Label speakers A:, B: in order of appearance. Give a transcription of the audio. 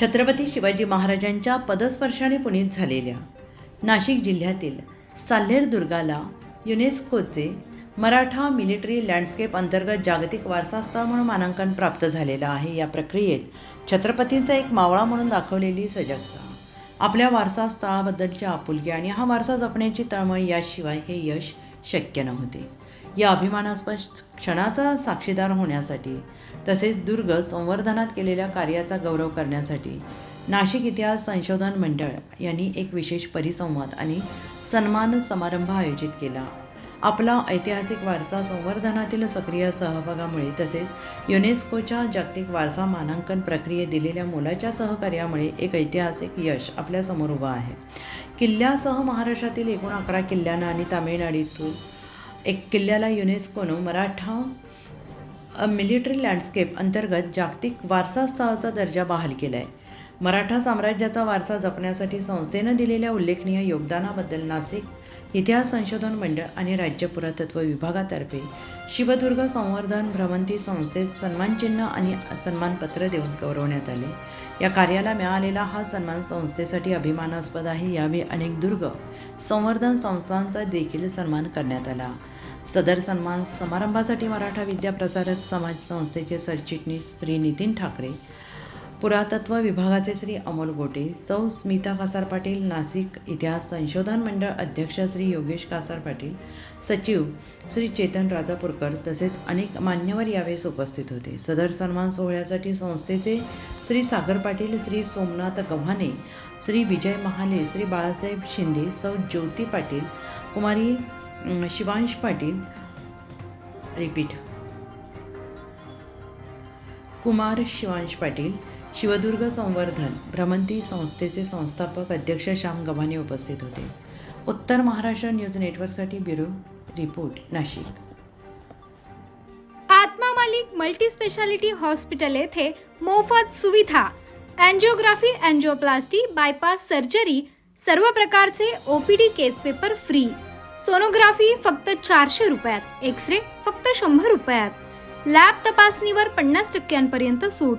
A: छत्रपती शिवाजी महाराजांच्या पदस्पर्शाने पुनीत झालेल्या नाशिक जिल्ह्यातील साल्हेर दुर्गाला युनेस्कोचे मराठा मिलिटरी लँडस्केप अंतर्गत जागतिक वारसास्थळ म्हणून मानांकन प्राप्त झालेलं आहे. या प्रक्रियेत छत्रपतींचा एक मावळा म्हणून दाखवलेली सजगता. आपल्या वारसास्थळाबद्दलची आपुलकी आणि हा वारसा जपण्याची तळमळ याशिवाय हे यश शक्य नव्हते. या अभिमानास्पद क्षणाचा साक्षीदार होण्यासाठी तसेच दुर्ग संवर्धनात केलेल्या कार्याचा गौरव करण्यासाठी नाशिक इतिहास संशोधन मंडळ यांनी एक विशेष परिसंवाद आणि सन्मान समारंभ आयोजित केला. आपला ऐतिहासिक वारसा संवर्धनातील सक्रिय सहभागामुळे तसेच युनेस्कोच्या जागतिक वारसा मानांकन प्रक्रियेत दिलेल्या मोलाच्या सहकार्यामुळे एक ऐतिहासिक यश आपल्यासमोर उभं आहे. किल्ल्यासह महाराष्ट्रातील एकूण अकरा किल्ल्यांना आणि तामिळनाडूतून एक किल्ल्याला युनेस्कोनं मराठा मिलिटरी लँडस्केप अंतर्गत जागतिक वारसास्थळाचा दर्जा बहाल केला आहे मराठा साम्राज्याचा वारसा जपण्यासाठी संस्थेनं दिलेल्या उल्लेखनीय योगदानाबद्दल नाशिक इतिहास संशोधन मंडळ आणि राज्य पुरातत्व विभागातर्फे शिवदुर्ग संवर्धन भ्रमंती संस्थेत सन्मानचिन्ह आणि सन्मानपत्र देऊन गौरवण्यात आले. या कार्याला मिळालेला हा सन्मान संस्थेसाठी अभिमानास्पद आहे यावेळी अनेक दुर्ग संवर्धन संस्थांचा देखील सन्मान करण्यात आला. सदर सन्मान समारंभासाठी मराठा विद्या प्रसारक समाज संस्थेचे सरचिटणीस श्री नितीन ठाकरे पुरातत्व विभागाचे श्री अमोल गोटे सौ स्मिता कासार पाटील नाशिक इतिहास संशोधन मंडळ अध्यक्ष श्री योगेश कासार पाटील सचिव श्री चेतन राजापूरकर तसेच अनेक मान्यवर यावेळेस उपस्थित होते. सदर सन्मान सोहळ्यासाठी संस्थेचे श्री सागर पाटील श्री सोमनाथ गव्हाणे श्री विजय महाले श्री बाळासाहेब शिंदे सौ ज्योती पाटील कुमारी शिवांश पाटील रिपीट. कुमार शिवांश पाटील शिवदुर्ग संवर्धन भ्रमंती संस्थेचे संस्थापक अध्यक्ष श्याम गव्हाणे उपस्थित होते. उत्तर महाराष्ट्र न्यूज नेटवर्कसाठी bureau report Nashik.
B: Atma Malik multi speciality hospital येथे मोफत सुविधा अँजिओग्राफी अँजिओप्लास्टी बायपास सर्जरी सर्व प्रकारचे OPD case paper free. Sonography फक्त चारशे रुपयात एक्स रे फक्त शंभर रुपयात. लॅब तपासणीवर पन्नास टक्क्यांपर्यंत सूट.